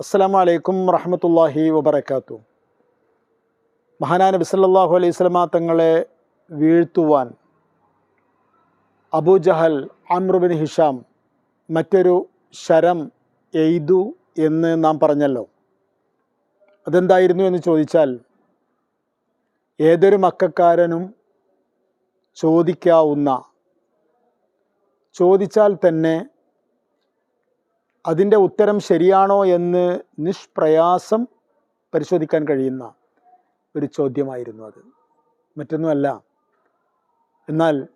അസ്സലാമു അലൈക്കും വറഹമത്തല്ലാഹി വബർക്കാത്തു നബി സല്ലല്ലാഹു അലൈഹി സ്വലമ തങ്ങളെ വീഴ്ത്തുവാൻ അബൂജഹൽ അമ്രുബിൻ ഹിഷാം മറ്റൊരു ശരം എയ്തു എന്ന് നാം പറഞ്ഞല്ലോ. അതെന്തായിരുന്നു എന്ന് ചോദിച്ചാൽ ഏതൊരു മക്കാരനും ചോദിക്കാവുന്ന ചോദിച്ചാൽ തന്നെ അതിന്റെ ഉത്തരം ശരിയാണോ എന്ന് നിഷ്പ്രയാസം പരിശോധിക്കാൻ കഴിയുന്ന ഒരു ചോദ്യമായിരുന്നു അത്. മറ്റൊന്നുമല്ല. എന്നാൽ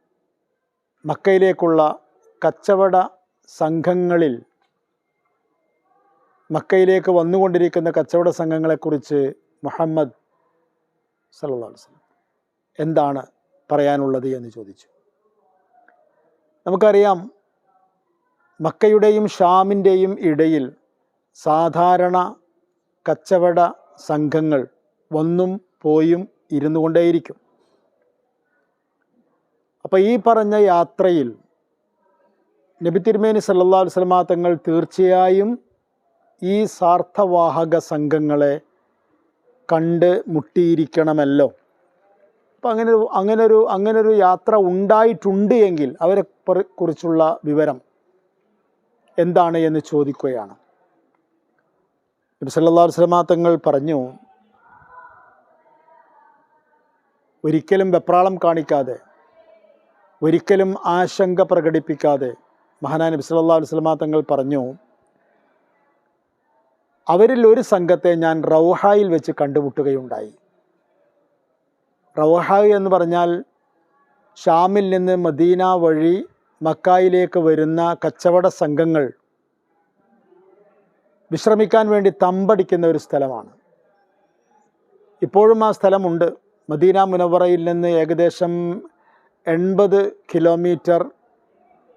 മക്കയിലേക്കുള്ള കച്ചവട സംഘങ്ങളിൽ മക്കയിലേക്ക് വന്നുകൊണ്ടിരിക്കുന്ന കച്ചവട സംഘങ്ങളെക്കുറിച്ച് മുഹമ്മദ് വസല്ലം എന്താണ് പറയാനുള്ളത് എന്ന് ചോദിച്ചു. നമുക്കറിയാം മക്കയുടെയും ഷാമിന്റെയും ഇടയിൽ സാധാരണ കച്ചവട സംഘങ്ങൾ വന്നും പോയും ഇരുന്നു കൊണ്ടേയിരിക്കും അപ്പോൾ ഈ പറഞ്ഞ യാത്രയിൽ നബി തിരുമേനി സല്ലല്ലാഹു അലൈഹി വസല്ലമ തങ്ങൾ തീർച്ചയായും ഈ സാർത്ഥവാഹക സംഘങ്ങളെ കണ്ട് മുട്ടിയിരിക്കണമല്ലോ. അപ്പം അങ്ങനെ അങ്ങനൊരു അങ്ങനൊരു യാത്ര ഉണ്ടായിട്ടുണ്ട് എങ്കിൽ അവരെ കുറിച്ചുള്ള വിവരം എന്താണ് എന്ന് ചോദിക്കുകയാണ്. നബി അലൈഹി തങ്ങൾ പറഞ്ഞു ഒരിക്കലും വെപ്രാളം കാണിക്കാതെ ഒരിക്കലും ആശങ്ക പ്രകടിപ്പിക്കാതെ മഹാനാ നബി സല്ലല്ലാഹു അലൈഹി വസല്ലമ തങ്ങൾ പറഞ്ഞു അവരിൽ ഒരു സംഘത്തെ ഞാൻ റൗഹായിൽ വെച്ച് കണ്ടുമുട്ടുകയുണ്ടായി. റൗഹായ് എന്ന് പറഞ്ഞാൽ ഷാമിൽ നിന്ന് മദീന വഴി മക്കായിലേക്ക് വരുന്ന കച്ചവട സംഘങ്ങൾ വിശ്രമിക്കാൻ വേണ്ടി തമ്പടിക്കുന്ന ഒരു സ്ഥലമാണ്. ഇപ്പോഴും ആ സ്ഥലമുണ്ട്. മദീന മുനവറയിൽ നിന്ന് ഏകദേശം എൺപത് കിലോമീറ്റർ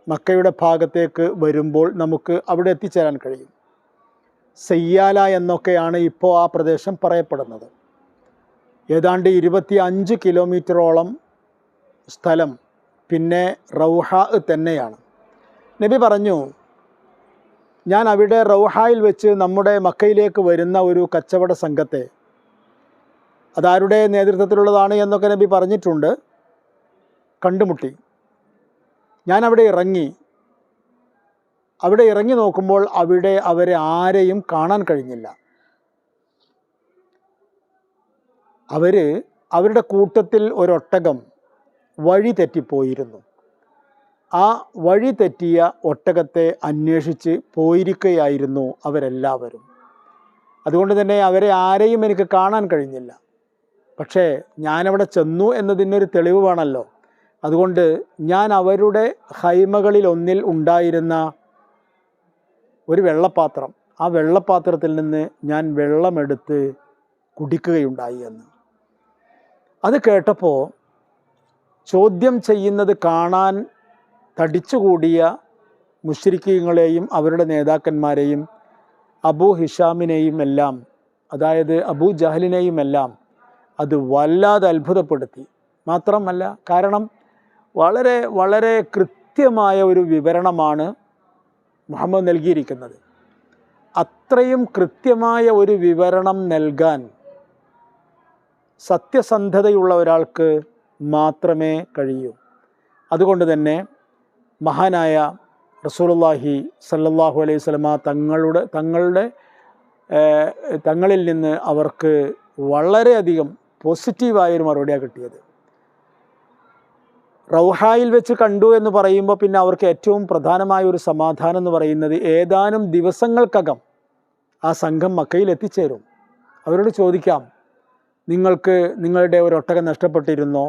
മക്കയുടെ ഭാഗത്തേക്ക് വരുമ്പോൾ നമുക്ക് അവിടെ എത്തിച്ചേരാൻ കഴിയും. സയ്യാല എന്നൊക്കെയാണ് ഇപ്പോൾ ആ പ്രദേശം പറയപ്പെടുന്നത്. ഏതാണ്ട് ഇരുപത്തി അഞ്ച് കിലോമീറ്ററോളം സ്ഥലം പിന്നെ റൗഹ തന്നെയാണ്. നബി പറഞ്ഞു ഞാൻ അവിടെ റൗഹായിൽ വെച്ച് നമ്മുടെ മക്കയിലേക്ക് വരുന്ന ഒരു കച്ചവട സംഘത്തെ അതാരുടെ നേതൃത്വത്തിലുള്ളതാണ് എന്നൊക്കെ നബി പറഞ്ഞിട്ടുണ്ട് കണ്ടുമുട്ടി. ഞാൻ അവിടെ ഇറങ്ങി. അവിടെ ഇറങ്ങി നോക്കുമ്പോൾ അവിടെ അവരെ ആരെയും കാണാൻ കഴിഞ്ഞില്ല. അവർ അവരുടെ കൂട്ടത്തിൽ ഒരൊട്ടകം വഴി തെറ്റിപ്പോയിരുന്നു. ആ വഴി തെറ്റിയ ഒട്ടകത്തെ അന്വേഷിച്ച് പോയിരിക്കുകയായിരുന്നു അവരെല്ലാവരും. അതുകൊണ്ട് തന്നെ അവരെ ആരെയും എനിക്ക് കാണാൻ കഴിഞ്ഞില്ല. പക്ഷേ ഞാനവിടെ ചെന്നു എന്നതിനൊരു തെളിവ് വേണമല്ലോ അതുകൊണ്ട് ഞാൻ അവരുടെ ഹൈമകളിൽ ഒന്നിൽ ഉണ്ടായിരുന്ന ഒരു വെള്ളപ്പാത്രം. ആ വെള്ളപ്പാത്രത്തിൽ നിന്ന് ഞാൻ വെള്ളമെടുത്ത് കുടിക്കുകയുണ്ടായി എന്ന്. അത് കേട്ടപ്പോൾ ചോദ്യം ചെയ്യുന്നത് കാണാൻ തടിച്ചുകൂടിയ മുഷ്രിക്കീങ്ങളെയും അവരുടെ നേതാക്കന്മാരെയും അബൂ ഹിഷാമിനെയും എല്ലാം അതായത് അബൂ ജഹലിനെയും എല്ലാം അത് വല്ലാതെ അത്ഭുതപ്പെടുത്തി. മാത്രമല്ല കാരണം വളരെ വളരെ കൃത്യമായ ഒരു വിവരണമാണ് മുഹമ്മദ് നൽകിയിരിക്കുന്നത്. അത്രയും കൃത്യമായ ഒരു വിവരണം നൽകാൻ സത്യസന്ധതയുള്ള ഒരാൾക്ക് മാത്രമേ കഴിയൂ. അതുകൊണ്ട് തന്നെ മഹാനായ റസൂലുള്ളാഹി സല്ലല്ലാഹു അലൈഹി വസല്ലമ തങ്ങളുടെ തങ്ങളുടെ തങ്ങളിൽ നിന്ന് അവർക്ക് വളരെയധികം പോസിറ്റീവായൊരു മറുപടിയാണ് കിട്ടിയത്. റൗഹായിൽ വെച്ച് കണ്ടു എന്ന് പറയുമ്പോൾ പിന്നെ അവർക്ക് ഏറ്റവും പ്രധാനമായ ഒരു സമാധാനം എന്ന് പറയുന്നത് ഏതാനും ദിവസങ്ങൾക്കകം ആ സംഘം മക്കയിൽ എത്തിച്ചേരും. അവരോട് ചോദിക്കാം നിങ്ങൾക്ക് നിങ്ങളുടെ ഒരു ഒട്ടകം നഷ്ടപ്പെട്ടിരുന്നോ?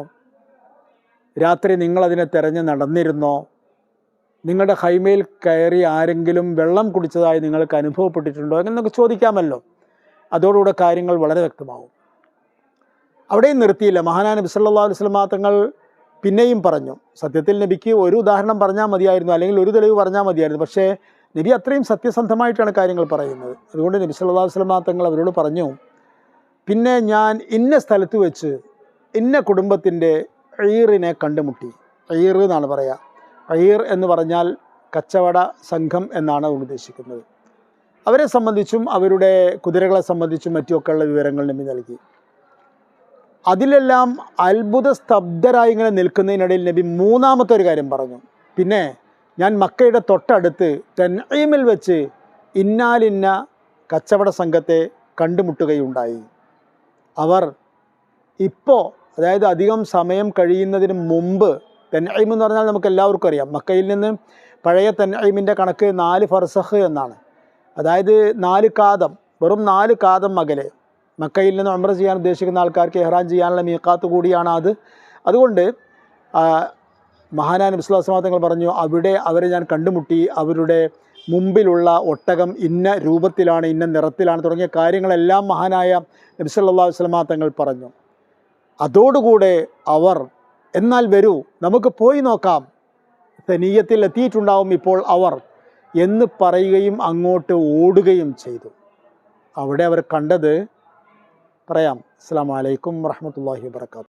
രാത്രി നിങ്ങളതിനെ തിരഞ്ഞ് നടന്നിരുന്നോ? നിങ്ങളുടെ ഹൈമയിൽ കയറി ആരെങ്കിലും വെള്ളം കുടിച്ചതായി നിങ്ങൾക്ക് അനുഭവപ്പെട്ടിട്ടുണ്ടോ എന്നൊക്കെ ചോദിക്കാമല്ലോ. അതോടുകൂടെ കാര്യങ്ങൾ വളരെ വ്യക്തമാവും. അവിടെയും നിർത്തിയില്ല. മഹാനാ നബി സല്ലല്ലാഹു അലൈഹി വസല്ലമ തങ്ങൾ പിന്നെയും പറഞ്ഞു സത്യത്തിൽ നബിക്ക് ഒരു ഉദാഹരണം പറഞ്ഞാൽ മതിയായിരുന്നു അല്ലെങ്കിൽ ഒരു തെളിവ് പറഞ്ഞാൽ മതിയായിരുന്നു. പക്ഷേ നബി അത്രയും സത്യസന്ധമായിട്ടാണ് കാര്യങ്ങൾ പറയുന്നത്. അതുകൊണ്ട് നബി സല്ലല്ലാഹു അലൈഹി വസല്ലമ തങ്ങൾ അവരോട് പറഞ്ഞു പിന്നെ ഞാൻ ഇന്ന സ്ഥലത്ത് വെച്ച് ഇന്ന കുടുംബത്തിന്റെ അയ്യറിനെ കണ്ടുമുട്ടി. ഐർ എന്നാണ് പറയുക ഐർ എന്ന് പറഞ്ഞാൽ കച്ചവട സംഘം എന്നാണ് ഉദ്ദേശിക്കുന്നത്. അവരെ സംബന്ധിച്ചും അവരുടെ കുതിരകളെ സംബന്ധിച്ചും മറ്റുമൊക്കെയുള്ള വിവരങ്ങൾ നബി നൽകി. അതിലെല്ലാം അത്ഭുത സ്തബ്ധരായി ഇങ്ങനെ നിൽക്കുന്നതിനിടയിൽ നബി മൂന്നാമത്തെ ഒരു കാര്യം പറഞ്ഞു. പിന്നെ ഞാൻ മക്കയുടെ തൊട്ടടുത്ത് തെന്നീമിൽ വെച്ച് ഇന്നാലിന്ന കച്ചവട സംഘത്തെ കണ്ടുമുട്ടുകയുണ്ടായി. അവർ ഇപ്പോൾ അതായത് അധികം സമയം കഴിയുന്നതിന് മുമ്പ് തെന്നീം എന്ന് പറഞ്ഞാൽ നമുക്ക് എല്ലാവർക്കും അറിയാം. മക്കയിൽ നിന്ന് പഴയ തെന്നൈമിന്റെ കണക്ക് നാല് ഫർസഹ് എന്നാണ്. അതായത് നാല് കാതം വെറും നാല് കാതം മകലെ. മക്കയിൽ നിന്ന് ഉംറ ചെയ്യാൻ ഉദ്ദേശിക്കുന്ന ആൾക്കാർക്ക് എഹ്റാൻ ചെയ്യാനുള്ള മീക്കാത്ത് കൂടിയാണ് അത്. അതുകൊണ്ട് മഹാനാൻ മഹാനായ നബിസ്ലാസ്ലാം തങ്ങൾ പറഞ്ഞു അവിടെ അവരെ ഞാൻ കണ്ടുമുട്ടി അവരുടെ മുമ്പിലുള്ള ഒട്ടകം ഇന്ന രൂപത്തിലാണ് ഇന്ന നിറത്തിലാണ് തുടങ്ങിയ കാര്യങ്ങളെല്ലാം മഹാനായ നബിസല്ലാ വസ്ലമാ തങ്ങൾ പറഞ്ഞു. അതോടുകൂടെ അവർ എന്നാൽ വരൂ നമുക്ക് പോയി നോക്കാം. തനീയത്തിൽ എത്തിയിട്ടുണ്ടാവും ഇപ്പോൾ അവർ എന്ന് പറയുകയും അങ്ങോട്ട് ഓടുകയും ചെയ്തു. അവിടെ അവർ കണ്ടത് പറയാം അസ്സാം വലൈക്കും വറഹമത്തല്ലാഹി വാത്തു